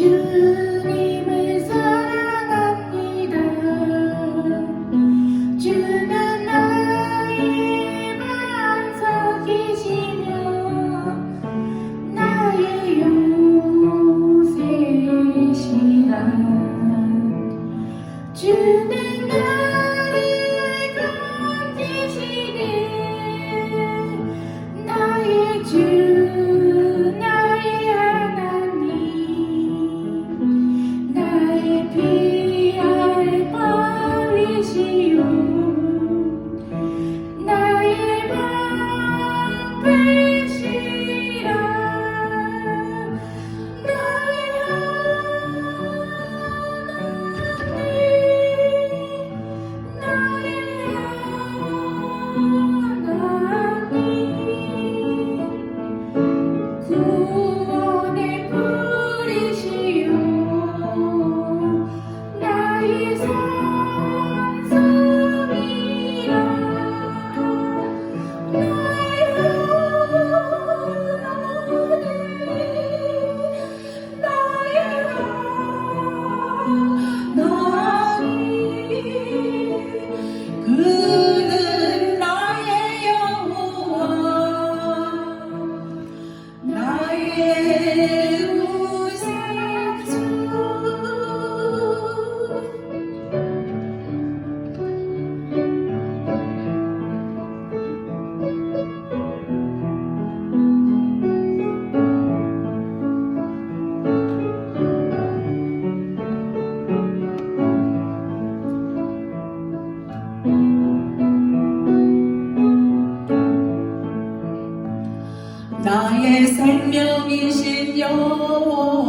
you 나의 생명이신 여호와.